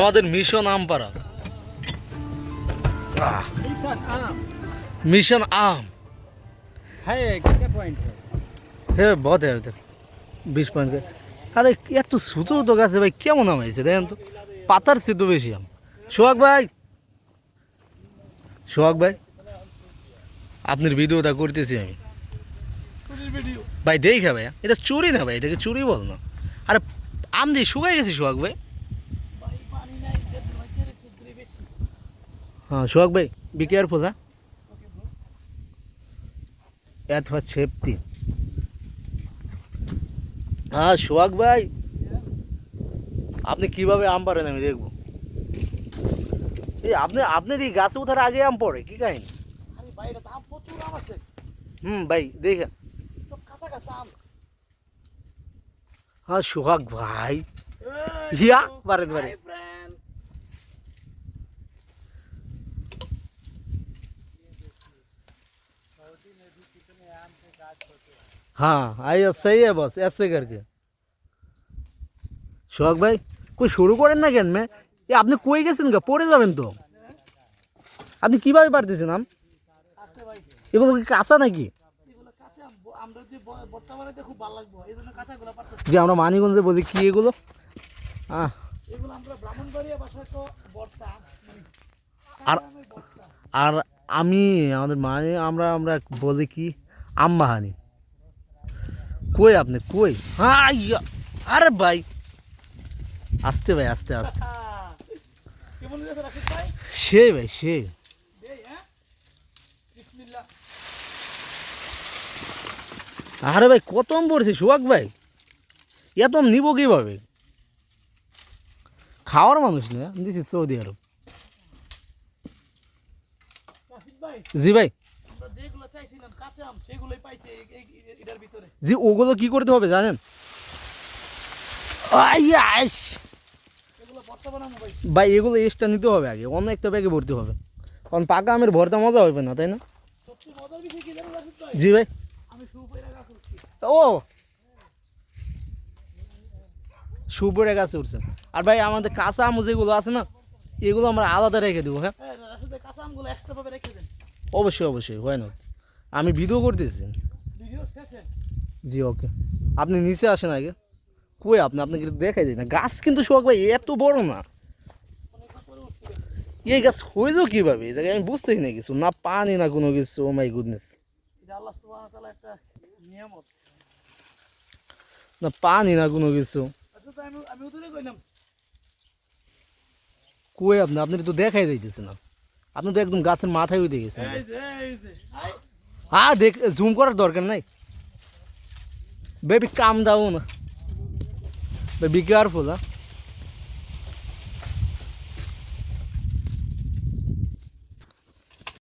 আমাদের মিশন আম আমপাড়া। মিশন আম। হে বিশ পয়েন্ট আরে এত সুতো তো গাছে ভাই কেমন আম হয়েছে দেখেন তো। পাতার সিদ্ধ বেশি আম। সোহাগ ভাই। সোহাগ ভাই। আপনার ভিডিওটা করতেছি আমি। ভাই দেখা ভাই এটা চুরি না ভাই এটাকে চুরি বল না। আরে আম দিয়ে শুকাই গেছে সোহাগ ভাই। হ্যাঁ সোহাগ ভাই বি কেয়ারফুল হ্যাঁ এত সেফটি হ্যাঁ সোহাগ ভাই আপনি কীভাবে আম পারেন আমি দেখব এই আপনি আপনার এই গাছে ওঠার আগে আম পড়ে কি কাহিনী আরে ভাই এটা আম প্রচুর আম আছে হুম ভাই দেখে সব কাঁচা কাঁচা আম হ্যাঁ সোহাগ ভাই ইয়া পারেন পারেন हाँ आइए सही है बस ऐसे करके সোহাগ ভাই কই শুরু করেন না কেন মে এ আপনি কই গেছেন গা পড়ে যাবেন তো আপনি কিভাবে পারতেছেন আম আচ্ছা ভাই এগুলো কি কাঁচা নাকি এগুলো কাঁচা আম ব- আমরা যদি ব- বর্তমানে খুব ভালো লাগবে এই জন্য কাঁচাগুলো পারতেছি যে আমরা মানিগঞ্জে বলি কি এগুলো আহ এগুলো আমরা ব্রাহ্মণবাড়িয়া বাসায় তো বর্তা মানে আর আর আমি, আমাদের মানে আমরা আমরা বলি কি আম্মাহানি কই আপনি? কই? হ্যাঁ আরে ভাই! আসতে ভাই, আস্তে আস্তে। সে ভাই, সে। আরে ভাই, কত আম পড়ছে সুভাগ ভাই? এত নিব কীভাবে? খাওয়ার মানুষ না দিস সৌদি আরব রাশিদ ভাই জি ভাই আমরা যেগুলো চাইছিলাম কাঁচা আম সেগুলোই পাইছে এই- এই- এই- এটার ভিতরে। জি ওগুলো কি করতে হবে জানেন? ভাই। ভাই এগুলো এক্সট্রা নিতে হবে আগে অন্য একটা ব্যাগে ভর্তি হবে। কারণ পাকা আমের ভর্তা মজা হবে না তাই না? ভাই? জি ভাই। ও। সুপরে গাছে উঠছেন আর ভাই আমাদের কাঁচা আম যেগুলো আছে না এগুলো আমরা আলাদা রেখে দেবো হ্যাঁ? হ্যাঁ ভাই কাঁচা আমগুলো এক্সট্রা রেখে দেন। অবশ্যই অবশ্যই হয় না আমি ভিডিও করতেছি। জি ওকে আপনি নিচে আসেন আগে। কই আপনি? আপনাকে দেখাই যায় না। গাছ কিন্তু শোক ভাই এত বড় না। এই গাছ হয়েছেও কীভাবে? এই জায়গায় আমি বুঝতেই না কিছু। না পানি না কোনো কিছু। ও মাই গুডনেস না পানি না কোনো কিছু। আচ্ছা কই আপনি? আপনি তো দেখাই যাইতেছে না। আপনি তো একদম গাছের মাথায় উঠে গেছেন। হ্যাঁ দেখ জুম করার দরকার নাই। বেবি কাম দাও না বেবি কেয়ারফুল হ্যাঁ